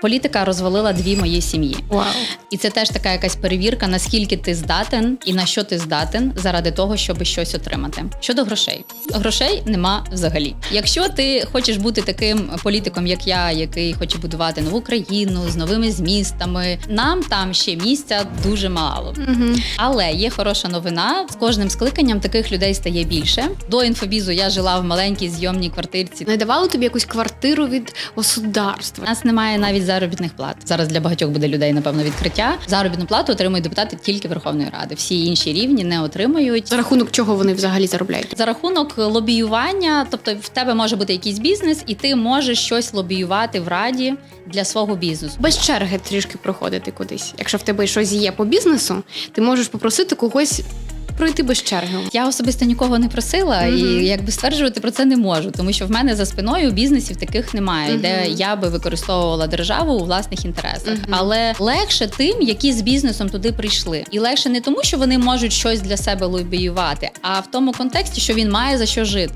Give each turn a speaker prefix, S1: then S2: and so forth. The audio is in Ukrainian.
S1: Політика розвалила дві мої сім'ї,
S2: Вау.
S1: і це теж така якась перевірка, наскільки ти здатен і на що ти здатен заради того, щоб щось отримати. Щодо грошей, грошей нема взагалі. Якщо ти хочеш бути таким політиком, як я, який хоче будувати нову країну з новими змістами, нам там ще місця дуже мало.
S2: Угу.
S1: Але є хороша новина. З кожним скликанням таких людей стає більше. До інфобізу я жила в маленькій зйомній квартирці.
S2: Не давали тобі якусь квартиру від
S1: У
S2: государства?
S1: нас немає навіть заробітних плат. Зараз для багатьох буде людей, напевно, відкриття. Заробітну плату отримують депутати тільки Верховної Ради. Всі інші рівні не отримують.
S2: За рахунок чого вони взагалі заробляють?
S1: За рахунок лобіювання, тобто в тебе може бути якийсь бізнес, і ти можеш щось лобіювати в раді для свого бізнесу.
S2: Без черги трішки проходити кудись. Якщо в тебе щось є по бізнесу, ти можеш попросити когось пройти без черги.
S1: Я особисто нікого не просила
S2: Мгм.
S1: і якби стверджувати про це не можу, тому що в мене за спиною бізнесів таких немає,
S2: Мгм.
S1: де я би використовувала державу у власних інтересах.
S2: Мгм.
S1: Але легше тим, які з бізнесом туди прийшли, і легше не тому, що вони можуть щось для себе лобіювати, а в тому контексті, що він має за що жити.